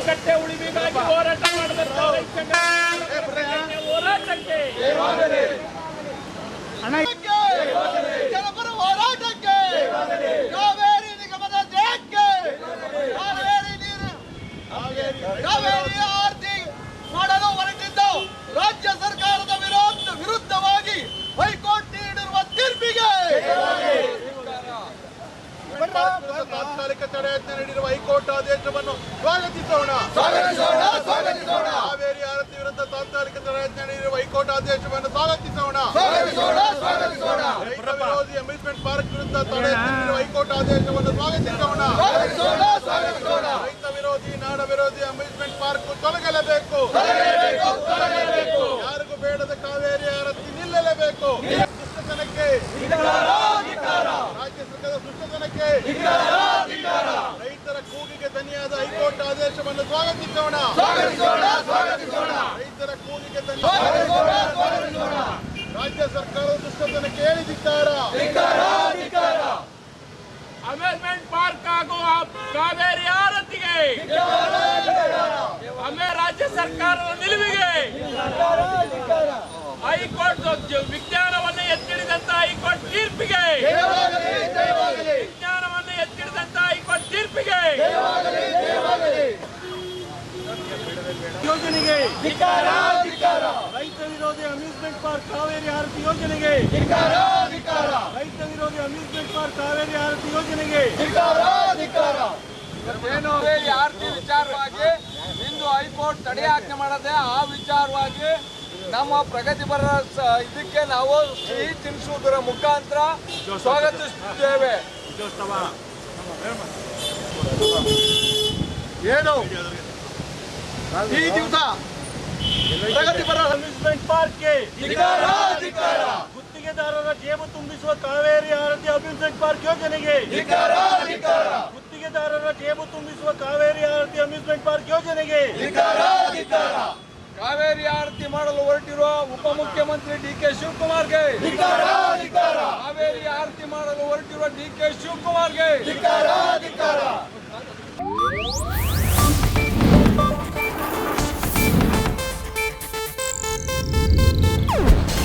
ಅಣೆಕಟ್ಟೆ ಉಳಿವಿಗಾಗಿ ಹೋರಾಟ ಮಾಡಬೇಕು ಹೋರಾಟಕ್ಕೆ. ಜನಪರ ಹೋರಾಟಕ್ಕೆ ಕಾವೇರಿ ನಿಗಮದ ಜಯಕ್ಕೆ ಕಾವೇರಿ ನೀರು ಕಾವೇರಿ ಆರ್ತಿ ಮಾಡಲು ಹೊರಟಿದ್ದ ರಾಜ್ಯ ಸರ್ಕಾರದ ವಿರೋಧ ವಿರುದ್ಧವಾಗಿ ಹೈಕೋರ್ಟ್ ನೀಡಿರುವ ತೀರ್ಪಿಗೆ ತಾತ್ಕಾಲಿಕ ತಡೆಯಾಜ್ಞೆ ನೀಡಿರುವ ಹೈಕೋರ್ಟ್ ಆದೇಶವನ್ನು ಸ್ವಾಗತಿಸೋಣ. ಸ್ವಾಗತಿಸೋಣ ಸ್ವಾಗತಿಸೋಣ. ಕಾವೇರಿ ಆರತಿ ವಿರುದ್ಧ ತಾತ್ಕಾಲಿಕ ತಡೆಯಾಜ್ಞೆ ನೀಡಿರುವ ಹೈಕೋರ್ಟ್ ಆದೇಶವನ್ನು ಸ್ವಾಗತಿಸೋಣ. ಸ್ವಾಗತಿಸೋಣ ಸ್ವಾಗತಿಸೋಣ. ರೈತ ವಿರೋಧಿ ಅಮ್ಯೂಸ್ಮೆಂಟ್ ಪಾರ್ಕ್ ವಿರುದ್ಧ ನೀಡಿರುವ ಹೈಕೋರ್ಟ್ ಆದೇಶವನ್ನು ಸ್ವಾಗತಿಸೋಣ. ಸ್ವಾಗತಿಸೋಣ ಸ್ವಾಗತಿಸೋಣ. ರೈತ ವಿರೋಧಿ ನಾಡ ವಿರೋಧಿ ಅಮ್ಯೂಸ್ಮೆಂಟ್ ಪಾರ್ಕ್ ತೊಲಗಲೇಬೇಕು. ತೊಲಗಲೇಬೇಕು. ಯಾರಿಗೂ ಬೇಡದ ಕಾವೇರಿ ಆರತಿ ನಿಲ್ಲಲೇಬೇಕು. ದುಷ್ಟತನಕ್ಕೆ ರಾಜ್ಯ ಸರ್ಕಾರದ ದುಷ್ಟತನಕ್ಕೆ ರೈತರ ಕೂಗಿಗೆ ದನಿಯಾದ ಹೈಕೋರ್ಟ್ ಆದೇಶವನ್ನು ಸ್ವಾಗತಿಸೋಣ. ಸ್ವಾಗತಿಸೋಣ ಸ್ವಾಗತಿಸೋಣ. ರೈತರ ಕೂಲಿಗೆ ರಾಜ್ಯ ಸರ್ಕಾರದ ದುಷ್ಟತನಕ್ಕೆ ಕೇಳಿದಿದ್ದಾರ? ಅಮೇಸ್ಮೆಂಟ್ ಪಾರ್ಕ್ ಹಾಗೂ ಕಾವೇರಿ ಆರತಿಗೆ. ಆಮೇಲೆ ರಾಜ್ಯ ಸರ್ಕಾರದ ನಿಲುವಿಗೆ. ಹೈಕೋರ್ಟ್ ವಿಜ್ಞಾನವನ್ನು ಎತ್ತಿಡಿದಂತ ಹೈಕೋರ್ಟ್ ತೀರ್ಪಿಗೆ. ವಿಜ್ಞಾನವನ್ನು ಎತ್ತಿಡಿದಂತ ಹೈಕೋರ್ಟ್ ತೀರ್ಪಿಗೆ. ಯೋಜನೆಗೆ. ಧಿಕ್ಕಾರ ಧಿಕ್ಕಾರ. ರೈತ ವಿರೋಧಿ ಅಮ್ಯೂಸ್ಮೆಂಟ್ ಪಾರ್ಕ್ ಕಾವೇರಿ ಆರತಿ ಯೋಜನೆಗೆ. ಧಿಕ್ಕಾರ ಧಿಕ್ಕಾರ. ರೈತ ವಿರೋಧಿ ಅಮ್ಯೂಸ್ಮೆಂಟ್ ಪಾರ್ಕ್ ಕಾವೇರಿ ಆರತಿ ಯೋಜನೆಗೆ. ಧಿಕ್ಕಾರ ಧಿಕ್ಕಾರ. ಈ ಆರ್ತಿ ವಿಚಾರವಾಗಿ ಇಂದು ಹೈಕೋರ್ಟ್ ತಡೆಯಾಜ್ಞೆ ಮಾಡದೆ ಆ ವಿಚಾರವಾಗಿ ನಮ್ಮ ಪ್ರಗತಿಪರ ಸ- ಇದಕ್ಕೆ ನಾವು ಸಿಹಿ ತಿನ್ನಿಸುವುದರ ಮುಖಾಂತರ ಸ್ವಾಗತಿಸುತ್ತೇವೆ. ಏನು? ಈ ದಿವಸ ಪ್ರಗತಿಪರ ಅಮ್ಯೂಸ್ಮೆಂಟ್ ಪಾರ್ಕ್ಗೆ ಗುತ್ತಿಗೆದಾರರ ಜೇಬು ತುಂಬಿಸುವ ಕಾವೇರಿ ಆರತಿ ಅಮ್ಯೂಸ್ಮೆಂಟ್ ಪಾರ್ಕ್ ಯೋಜನೆಗೆ ಗುತ್ತಿಗೆದಾರರ ಜೇಬು ತುಂಬಿಸುವ ಕಾವೇರಿ ಆರತಿ ಅಮ್ಯೂಸ್ಮೆಂಟ್ ಪಾರ್ಕ್ ಯೋಜನೆಗೆ ಕಾವೇರಿ ಆರತಿ ಮಾಡಲು ಹೊರಟಿರುವ ಉಪಮುಖ್ಯಮಂತ್ರಿ ಡಿ ಕೆ ಶಿವಕುಮಾರ್ಗೆ ಧಿಕ್ಕಾರ ಧಿಕ್ಕಾರ ಕಾವೇರಿ ಆರತಿ ಮಾಡಲು ಹೊರಟಿರುವ ಡಿ ಕೆ ಶಿವಕುಮಾರ್ಗೆ